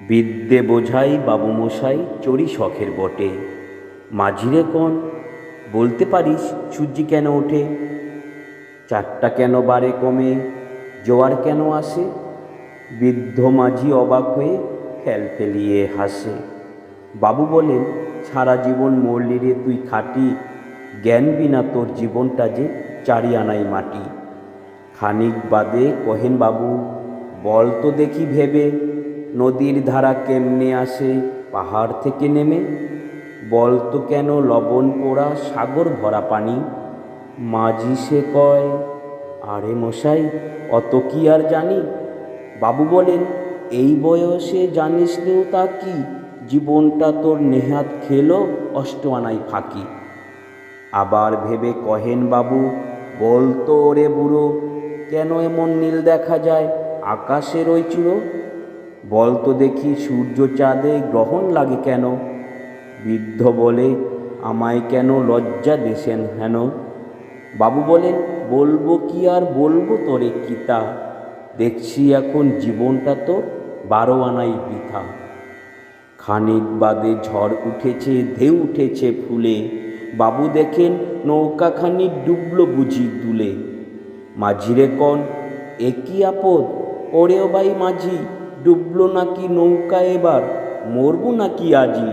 বিদ্যে বোঝাই বাবুমশাই চড়ি শখের বটে। মাঝিরে কন, বলতে পারিস সূর্যি কেন ওঠে? চারটা কেন বারে কমে, জোয়ার কেন আসে? বৃদ্ধ মাঝি অবাক হয়ে ফেল ফেলিয়ে হাসে। বাবু বলেন, সারা জীবন মরলি রে তুই খাটি। জ্ঞান বিনা তোর জীবনটা যে চারি আনাই মাটি। খানিক বাদে কহেন বাবু, বল তো দেখি ভেবে। নদীর ধারা কেমনে আসে? পাহাড় থেকে নেমে? বল তো কেন লবণ পোড়া সাগর ভরা পানি? মাঝি সে কয়, আরে মশাই, অত কি আর জানি? বাবু বলেন, এই বয়সে জানিস নেও তা কি? জীবনটা তোর নেহাত খেলো অষ্ট আনাই ফাঁকি। আবার ভেবে কহেন বাবু বলতো ওরে বুড়ো, কেন এমন নীল দেখা যায়? আকাশের ওই চূড়ো বলতো দেখি, সূর্য চাঁদে গ্রহণ লাগে কেন? বৃদ্ধ বলে, আমায় কেন লজ্জা দেশেন হেন? বাবু বলেন, বলব কি আর বলব তোরে কিতা? দেখছি এখন জীবনটা তো বারো আনাই বৃথা। খানিক বাদে ঝড় উঠেছে, ঢেউ উঠেছে ফুলে। বাবু দেখেন, নৌকাখানি ডুবলো বুঝি দুলে। মাঝিরে কন একই আপদ? ওরেও ভাই মাঝি ডুবলো নাকি নৌকা এবার? মরবো নাকি আজি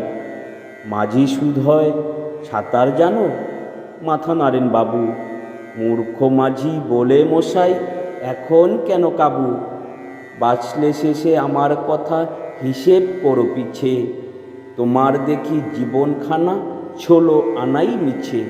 মাঝি সুদ হয় সাঁতার জানো? মাথা নাড়েন বাবু। মূর্খ মাঝি বলে মশাই, এখন কেন কাবু? বাঁচলে শেষে আমার কথা হিসেব করো পিছে। তোমার দেখি জীবনখানা ছোলো আনাই মিছে।